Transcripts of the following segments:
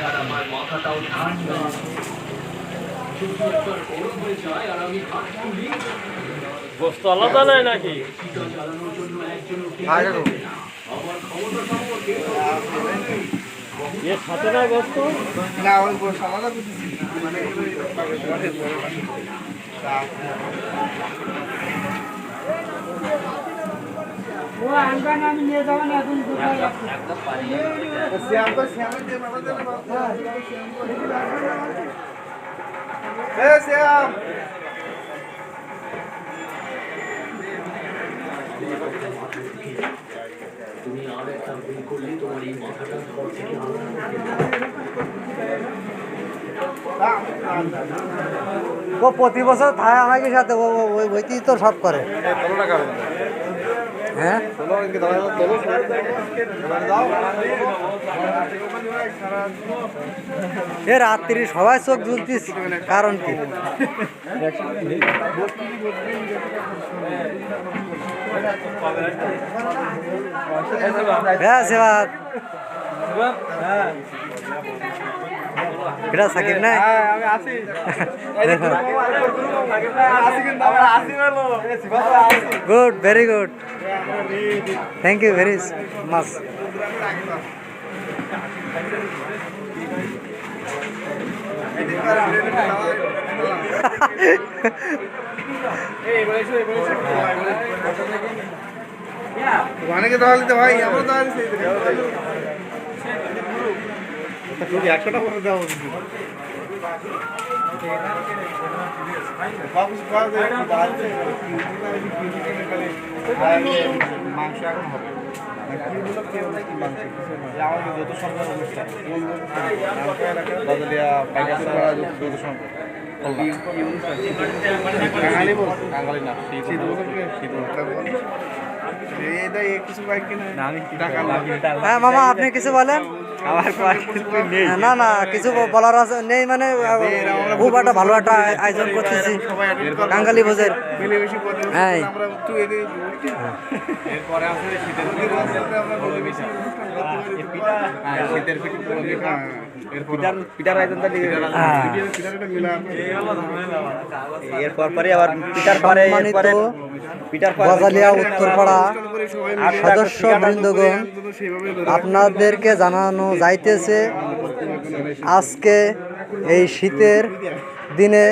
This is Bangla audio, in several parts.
আর আমার মাথাটাও ঠান্ডা যদি একবার গরম হয়ে যায় আর আমি হাত তুলি। গোস্ত আলাদা নেই নাকি? চালানোর জন্য না। আমার ক্ষমতা সম্পর্কে এ সাথে না গোস্ত না ওই সমাধান মানে ও আনবেন আমি নিয়ে যাবেন এখন কোথায় যাচ্ছি শ্যাম তুমি আর একটা ভুল করলে তোমার এই মাথাটা। ও প্রতি বছর থাকে আমাকে সাথে ওই ওইতেই তো সব করে হ্যাঁ? এ রাত্রি সবাই চোখ ঝুলতিস কারণ কি? হ্যাঁ সেবাদ এটা সাকিব নাই আমি আছি আছি কিন্তু আমরা আছি বলো good very good thank you very much অনেকে তাহলে তো ভাই আমরা তাহলে সেই একশোটা করে দেওয়া উচিত মাংস এখন হবে। আমাদের যত সম্ভব অনুষ্ঠান। যত সম্ভব কাঙালি বল। কাঙালি না শীত শীত হ্যাঁ মামা আপনি কিছু বলেন? না না কিছু বলার নেই মানে খুব একটা ভালো একটা আয়োজন করতেছি কাঙ্গালি ভোজের। হ্যাঁ। এরপরে পুরো আবার পিটার পরে পিটার গজালিয়া উত্তরপাড়া। সদস্য বৃন্দগণ আপনাদেরকে জানানো যাইতেছে আজকে এই শীতের দিনে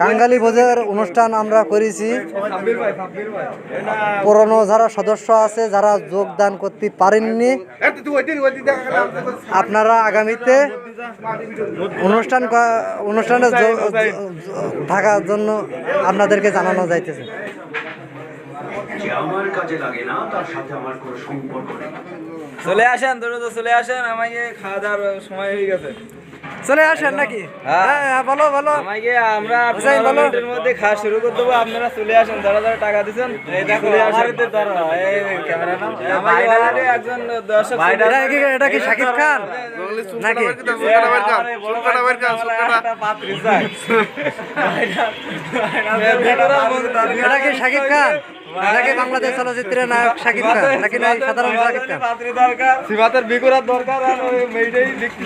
কাঙ্গালি ভোজের অনুষ্ঠান আমরা করেছি। পুরনো যারা সদস্য আছে যারা যোগদান করতে পারেননি আপনারা আগামীতে অনুষ্ঠান অনুষ্ঠানে থাকার জন্য আপনাদেরকে জানানো যাইতেছে। যে আমার কাজে লাগে না তার সাথে আমার কোনো সম্পর্ক নেই। চলে আসেন দ্রুত চলে আসেন আমাকে খাওয়া দাওয়ার সময় হয়ে গেছে। চলে আসেন নাকি? হ্যাঁ। হ্যাঁ, বলো বলো। আমাকে আমরা। মিনিটের মধ্যে খাওয়া শুরু করে দেবো আপনারা চলে আসেন যারা যারা টাকা দিচ্ছেন এই দেখো চলে আসেন। আমাকে already একজন দর্শক এটা কি এটা কি শাকিব খান? নাকি? এটা কি শাকিব খান? নাকি বাংলাদেশ চলচ্চিত্রের নায়ক শাকিব খান? নাকি নাই সাধারণ শাকিব খান? দরকার। সিমাতের বিকুরার দরকার আর ওই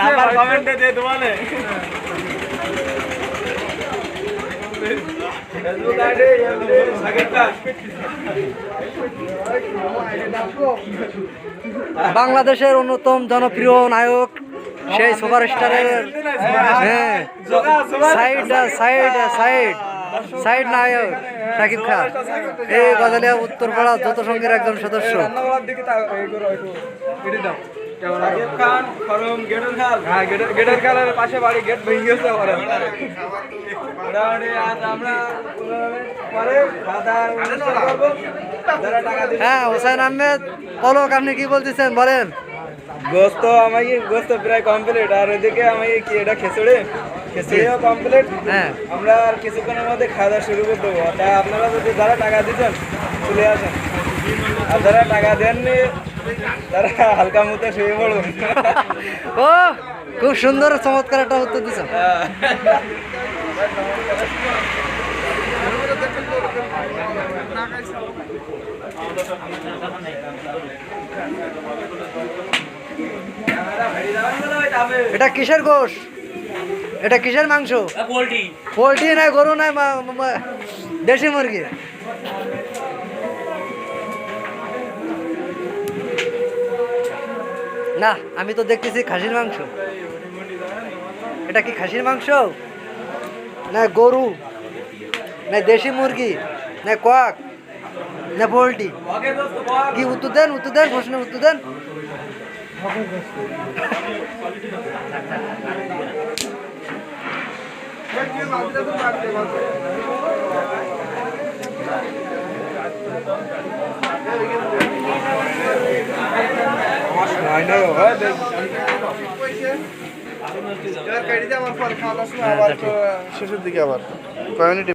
নাম্বার কমেন্টে দিয়ে খান। বাংলাদেশের অন্যতম জনপ্রিয় নায়ক সেই সুপারস্টারের হ্যাঁ। Side side side. সাইড নায়ক শাকিব খান। এই গজালিয়া উত্তরপাড়া যত সংঘের একজন সদস্য। সাকিব খান ফরম গেটের খাল। হ্যাঁ গেটের গেটের খালের পাশে বাড়ি গেট ভেঙে গেছে ওরা আজ আমরা পরে খাওয়া দাওয়ার অনুষ্ঠান করব। যারা টাকা দিবে। হ্যাঁ হোসেন আহমেদ পলক আপনি কি বলতেছেন? বলেন। গোস্ত আমাকে গোস্ত প্রায় কমপ্লিট আর এদিকে আমাকে কি এটা খেচড়ে কমপ্লিট হ্যাঁ। আমরা আর কিছুক্ষণের মধ্যে খাওয়া দাওয়া শুরু করে দেবো। তাই আপনারা যদি যারা টাকা দিচ্ছেন চলে আসেন। আর যারা টাকা দেননি তারা হালকা মতো শুয়ে পড়ুন। ও খুব সুন্দর চমৎকার একটা উত্তর দিচ্ছ এটা কিসের গোশ? এটা কিসের মাংস? পোল্ট্রি। পোলট্রি নাই গরু না মা- মা- দেশি মুরগি। না আমি তো দেখতেছি খাসির মাংস। এটা কি খাসির মাংস? না গরু। না দেশি মুরগি। না কোয়াক। না পোলট্রি। কি উত্তর দেন উত্তর দেন প্রশ্নের উত্তর দেন। শেষের দিকে আবার কমিউনিটি